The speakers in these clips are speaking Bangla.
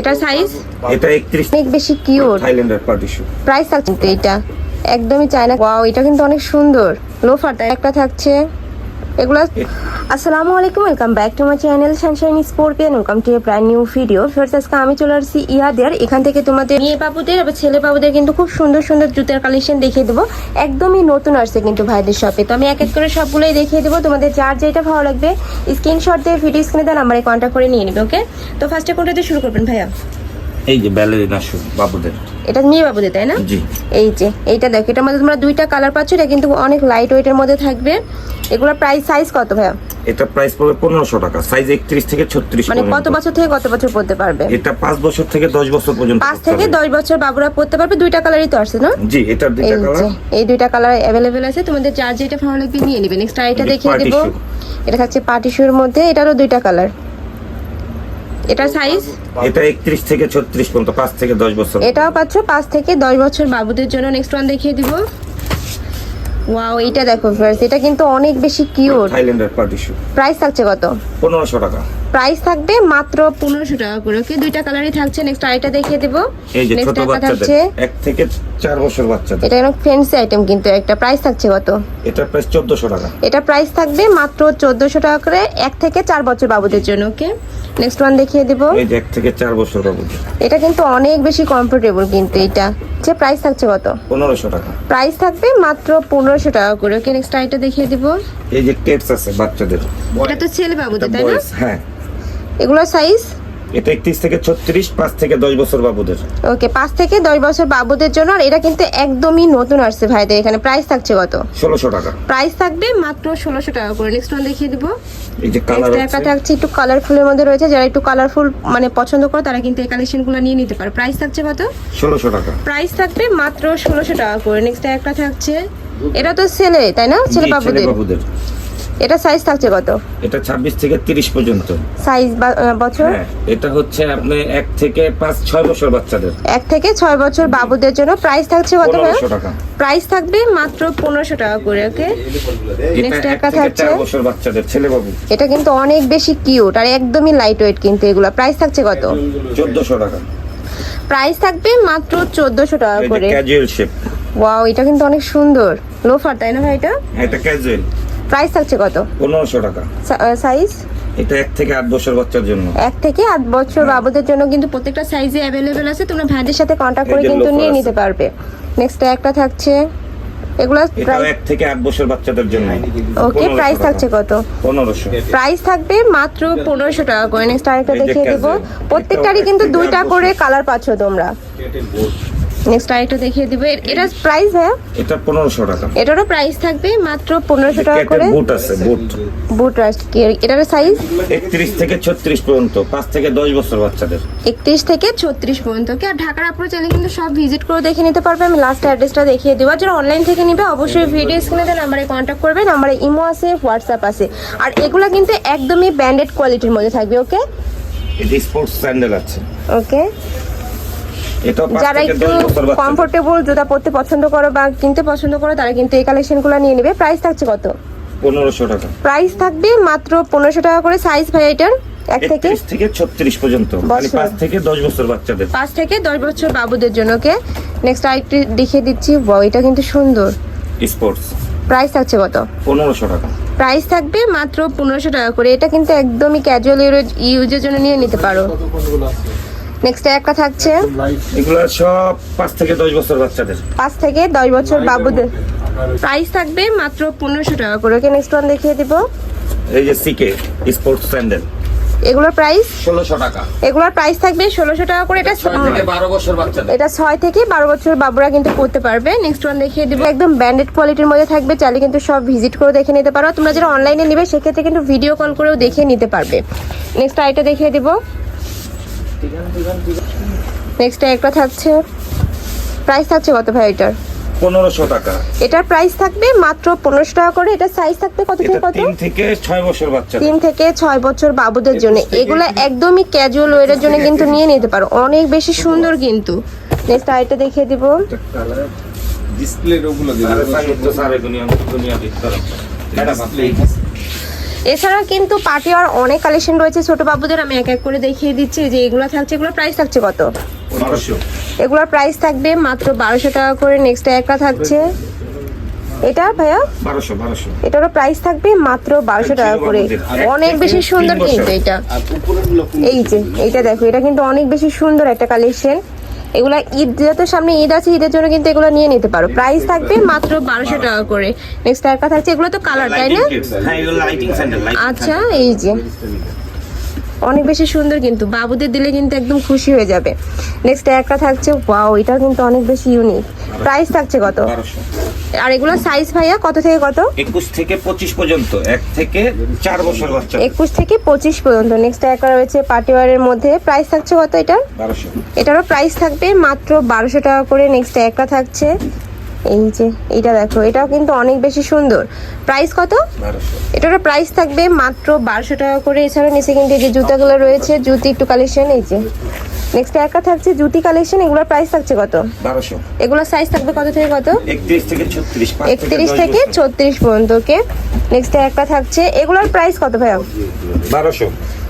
এটা সাইজ এটা একত্রিশ অনেক বেশি কিউট থাইল্যান্ডের পার্টি শু প্রাইস আছে এটা। একদমই চায়না। ওয়াও এটা কিন্তু অনেক সুন্দর। লোফার একটা থাকছে। এগুলো, আসসালামু আলাইকুম welcome back to my channel Sunshine Sportian welcome to a brand new video first আজকে আমি চলে আসছি ইয়াদের, এখান থেকে তোমাদের মেয়ে বাবুদের এবং ছেলে বাবুদের কিন্তু খুব সুন্দর সুন্দর জুতার কালেকশন দেখিয়ে দেবো। একদমই নতুন আসছে কিন্তু ভাইদের শপে তো আমি এক এক করে সবগুলোই দেখিয়ে দেবো। তোমাদের যার যেটা ভালো লাগবে স্ক্রিনশট দিয়ে ভিডিও স্ক্রিনে দেওয়া নাম্বারে কন্ট্যাক্ট করে নিয়ে নেবে ওকে তো ফার্স্টে কোনটা শুরু করবেন ভাইয়া? এই যে ব্যালেরিনা বাবুদের। এটা মেয়ে বাবুদের তাই না? এই যে এইটা দেখো এটার মধ্যে তোমরা দুইটা কালার পাচ্ছ এটা কিন্তু অনেক লাইট ওয়েটের মধ্যে থাকবে। এগুলোর প্রাইস সাইজ কত ভাইয়া? এটা প্রাইস পড়বে পনেরোশো টাকা। সাইজ একত্রিশ থেকে ছত্রিশ মানে কত বছর থেকে কত বছর পড়তে পারবে? এটা পাঁচ বছর থেকে দশ বছর পর্যন্ত পাঁচ থেকে। দশ বছর বাবুরা পড়তে পারবে দুইটা কালারই তো আসছে না? জি এই দুইটা কালার এই দুইটা কালার অ্যাভেলেবেল আছে তোমাদের যার যেটা ভালো লাগবে নিয়ে নেবে। নেক্সট আইটা দেখিয়ে দিব। এটা থাকছে পার্টি শুর মধ্যে এটারও দুইটা কালার এটার সাইজ এটা একত্রিশ থেকে ছত্রিশ পর্যন্ত পাঁচ থেকে দশ বছর। এটাও পাচ্ছ পাঁচ থেকে দশ বছর বাবুদের জন্য। নেক্সট ওয়ান দেখিয়ে দিব। ওয়াও এটা দেখো ফ্রেন্ডস এটা কিন্তু অনেক বেশি কিউট থাইল্যান্ডের পার্টি শু প্রাইস থাকছে কত? পনেরোশো টাকা। প্রাইস থাকবে মাত্র পনেরোশো টাকা করে ওকে দুইটা কালারই থাকছে। নেক্সট আইটা দেখিয়ে দেবো। এই যে নেক্সট ছোট বাচ্চাদের এক থেকে চার বছর বাচ্চাদের। এটা একদম ফ্যান্সি আইটেম কিন্তু একটা প্রাইস থাকছে কত? এটার প্রাইস চোদ্দশো টাকা। এটা প্রাইস থাকবে মাত্র চোদ্দশো টাকা করে এক থেকে চার বছর বাবুদের জন্য ওকে নেক্সট ওয়ান দেখিয়ে দিব। এই যে এক থেকে চার বছর বাবুদের। এটা কিন্তু অনেক বেশি কমফোর্টেবল কিন্তু এটা। যে প্রাইস থাকছে কত? পনেরোশো টাকা। প্রাইস থাকবে মাত্র পনেরোশো টাকা করে ওকে নেক্সট আইটা দেখিয়ে দিব। এই যে টেপস আছে বাচ্চাদের। এটা তো ছেলে বাবুদের তাই না? হ্যাঁ। এগুলোর সাইজ এটা একত্রিশ থেকে ছত্রিশ পাঁচ থেকে দশ বছর বাবুদের। ওকে পাঁচ থেকে দশ বছর বাবুদের জন্য আর এটা কিন্তু একদমই নতুন আসছে ভাইদের। এখানে প্রাইস থাকছে কত? ষোলোশো টাকা। প্রাইস থাকবে মাত্র ষোলোশো টাকা করে। নেক্সট ওয়ান দেখিয়ে দিব। এই যে কালার একটা থাকছে একটু কালারফুলের মধ্যে রয়েছে। যারা একটু কালারফুল মানে পছন্দ করে তারা কিন্তু এই কালেকশনগুলো নিয়ে নিতে পারে। প্রাইস থাকছে কত? ষোলোশো টাকা। প্রাইস থাকবে মাত্র ষোলোশো টাকা করে। নেক্সট একটা থাকছে এটা তো ছেলে তাই না? ছেলে বাবুদের। বাবুদের। এটা সাইজ থাকছে কত? এটা ছাব্বিশ থেকে তিরিশ পর্যন্ত। সাইজ বছর? হ্যাঁ এটা হচ্ছে আপনি এক থেকে পাঁচ ছয় বছর বাচ্চাদের। এক থেকে ছয় বছর বাবুদের জন্য প্রাইস থাকছে কত টাকা। প্রাইস থাকবে মাত্র পনেরোশো টাকা করে ওকে নেক্সট একটা থাকছে। চার বছর বাচ্চাদের ছেলে বাবু এটা কিন্তু অনেক বেশি কিউট আর একদমই লাইট ওয়েট কিন্তু এগুলো। প্রাইস থাকছে কত? চোদ্দশো টাকা। প্রাইস থাকবে মাত্র চোদ্দশো টাকা করে। ক্যাজুয়াল শেপ ওয়াও এটা কিন্তু অনেক সুন্দর। লোফার তাই না ভাই এটা? এটা ক্যাজুয়াল প্রাইস থাকছে কত? পনেরোশো টাকা। সাইজ এটা এক থেকে আট বছর বাচ্চার জন্য। এক থেকে আট বছর বাবুদের জন্য কিন্তু প্রত্যেকটা সাইজে অ্যাভেলেবেল আছে তোমরা ভাইদের সাথে কন্ট্যাক্ট করে কিন্তু নিয়ে নিতে পারবে। নেক্সট একটা থাকছে। এগুলো প্রাইস এক থেকে আট বছর বাচ্চাদের জন্য। ওকে প্রাইস থাকছে কত? পনেরোশো। প্রাইস থাকবে মাত্র পনেরোশো টাকা করে। নেক্সট আরেকটা দেখিয়ে দেবো। প্রত্যেকটারই কিন্তু দুইটা করে কালার পাচ্ছ তোমরা। নেক্সট আরেকটা দেখিয়ে দিব। এটার প্রাইস হ্যাঁ এটা পনেরোশো টাকা। এটারও প্রাইস থাকবে মাত্র পনেরোশো টাকা করে। বুট আছে বুট বুট এটার সাইজ একত্রিশ থেকে ছত্রিশ পর্যন্ত পাঁচ থেকে দশ বছর বাচ্চাদের। একত্রিশ থেকে ছত্রিশ পর্যন্ত। ওকে আর ঢাকার আপনার চাইলে কিন্তু সব ভিজিট করে দেখে নিতে পারবে। আমি লাস্ট অ্যাড্রেসটা দেখিয়ে দেবো। যারা অনলাইন থেকে নিবে অবশ্যই ভিডিও স্ক্রিনে দেওয়া নাম্বারে কন্ট্যাক্ট করবে। নাম্বারে ইমো আছে হোয়াটসঅ্যাপ আছে। আর এগুলো কিন্তু একদমই ব্র্যান্ডেড কোয়ালিটির মধ্যে থাকবে ওকে এটা স্পোর্টস স্যান্ডেল আছে। ওকে এটা যারা একটু কমফোর্টেবল জুতা পরতে পছন্দ করো বা কিনতে পছন্দ করো তারা কিন্তু এই কালেকশনগুলো নিয়ে নেবে। প্রাইস থাকছে কত? পনেরোশো টাকা। প্রাইস থাকবে মাত্র পনেরোশো টাকা করে সাইজ ভাই এটার এক থেকে থেকে ছত্রিশ পর্যন্ত। মানে পাঁচ থেকে দশ বছর বাচ্চাদের। পাঁচ থেকে দশ বছর বাবুদের জন্য ওকে নেক্সট আরেকটি দেখিয়ে দিচ্ছি। এটা কিন্তু সুন্দর। স্পোর্টস প্রাইস থাকছে কত? পনেরোশো টাকা। প্রাইস থাকবে মাত্র পনেরোশো টাকা করে। এটা কিন্তু একদমই ক্যাজুয়াল ইউজের জন্য নিয়ে নিতে পারো। নেক্সট একটা থাকছে। এগুলো সব পাঁচ থেকে দশ বছর বাচ্চাদের। পাঁচ থেকে দশ বছর বাবুদের। প্রাইস থাকবে মাত্র পনেরোশো টাকা করে। ওকে নেক্সট ওয়ান দেখিয়ে দিব। এই যে সিকে স্পোর্টস স্যান্ডেল এগুলোর প্রাইস ষোলোশো টাকা। এগুলোর প্রাইস থাকবে ষোলোশো টাকা করে। এটা ছয় থেকে বারো বছর বাচ্চাদের। এটা ছয় থেকে বারো বছর বাবুরা কিন্তু করতে পারবে। নেক্সট ওয়ান দেখিয়ে দিব। একদম ব্র্যান্ডেড কোয়ালিটির মধ্যে থাকবে। চাইলে কিন্তু সব ভিজিট করে দেখে নিতে পারো। তোমরা যারা অনলাইনে নিবে সেক্ষেত্রে কিন্তু ভিডিও কল করেও দেখে নিতে পারবে। নেক্সট আইটা দেখিয়ে দিব। নেক্সট একটা থাকছে। প্রাইস থাকছে কত ভাই এটার? পনেরোশো টাকা। এটার প্রাইস থাকবে মাত্র পনেরোশো টাকা করে। এটার সাইজ থাকবে কত থেকে কত? তিন থেকে ছয় বছর বাচ্চাদের তিন থেকে ছয় বছর বাবুদের জন্য। এগুলো একদমই ক্যাজুয়াল ওয়েরের জন্য কিন্তু নিয়ে নিতে পারো। অনেক বেশি সুন্দর কিন্তু। নেক্সট আইটা দেখিয়ে দিব। ডিসপ্লে ওগুলো দিবে। এছাড়া কিন্তু পার্টি আর অনেক কালেকশন রয়েছে। ছোট বাবুদের আমি এক এক করে দেখিয়ে দিচ্ছি যে এগুলো থাকছে এগুলোর প্রাইস থাকছে কত? এগুলোর প্রাইস থাকবে মাত্র বারোশো টাকা করে। নেক্সট একটা থাকছে। এটা ভাইয়া? এটারও প্রাইস থাকবে মাত্র বারোশো টাকা করে। অনেক বেশি সুন্দর কিন্তু এটা। এই যে এইটা দেখো এটা কিন্তু অনেক বেশি সুন্দর একটা কালেকশন এগুলা ঈদ যাতে সামনে ঈদ আছে ঈদের জন্য কিন্তু এগুলো নিয়ে নিতে পারো। প্রাইস থাকবে মাত্র বারোশো টাকা করে। নেক্সট একটা থাকছে এগুলো তো কালার তাই না? হ্যাঁ আচ্ছা এই যে। অনেক বেশি সুন্দর কিন্তু বাবুদের দিলে কিন্তু একদম খুশি হয়ে যাবে। নেক্সট একটা থাকছে ওয়াও এটা কিন্তু অনেক বেশি ইউনিক প্রাইস থাকছে কত? আর এগুলো সাইজ ভাইয়া কত থেকে কত? একুশ থেকে পঁচিশ পর্যন্ত এক থেকে চার বছর বাচ্চা। একুশ থেকে পঁচিশ পর্যন্ত। নেক্সট একটা রয়েছে পার্টিওয়ারের মধ্যে। প্রাইস থাকছে কত এটার? বারোশো। এটারও প্রাইস থাকবে মাত্র বারোশো টাকা করে। নেক্সট একটা থাকছে এই যে এইটা দেখো এটাও কিন্তু অনেক বেশি সুন্দর। প্রাইস কত? এটারও প্রাইস থাকবে মাত্র বারোশো টাকা করে। এছাড়া নিচে কিন্তু যে জুতাগুলো রয়েছে জুতি একটু কালেকশন এই যে। নেক্সট একটা থাকছে জুতি কালেকশন এগুলোর প্রাইস থাকছে কত? বারোশো। এগুলোর সাইজ থাকবে কত থেকে কত? একত্রিশ থেকে ছত্রিশ একত্রিশ থেকে ছত্রিশ পর্যন্ত ওকে নেক্সট একটা থাকছে এগুলোর প্রাইস কত ভাইয়া? বারোশো।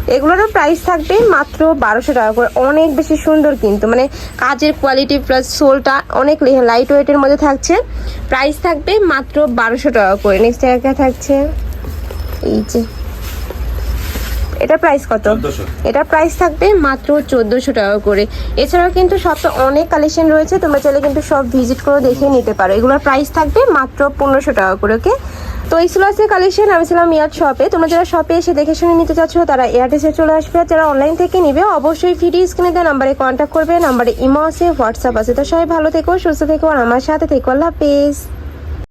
এগুলোরও প্রাইস থাকবে মাত্র বারোশো টাকা করে। অনেক বেশি সুন্দর কিন্তু। মানে কাজের কোয়ালিটি প্লাস সোলটা অনেক লাইট ওয়েটের মধ্যে থাকছে। প্রাইস থাকবে মাত্র বারোশো টাকা করে। নেক্সট একটা থাকছে। এই যে। এটা প্রাইস কত? এটা প্রাইস থাকবে মাত্র চোদ্দোশো টাকা করে। এছাড়াও কিন্তু শপে অনেক কালেকশন রয়েছে। তোমরা চাইলে কিন্তু সব ভিজিট করে দেখে নিতে পারো। এগুলোর প্রাইস থাকবে মাত্র পনেরোশো টাকা করে ওকে তো এই ছিল আছে কালেকশন আমি ছিলাম ইয়ার শপে। তোমরা যারা শপে এসে দেখে শুনে নিতে চাচ্ছ, তারা এয়ারটেসে চলে আসবে। আর যারা অনলাইন থেকে নিবে, অবশ্যই ফিডি স্ক্রিনে দেওয়া নাম্বারে কন্ট্যাক্ট করবে। নাম্বারে ইমো আছে হোয়াটসঅ্যাপ আছে। তো সবাই ভালো থেকো, সুস্থ থেকো, আর আমার সাথে থেকো। আল্লাহ হাফেজ।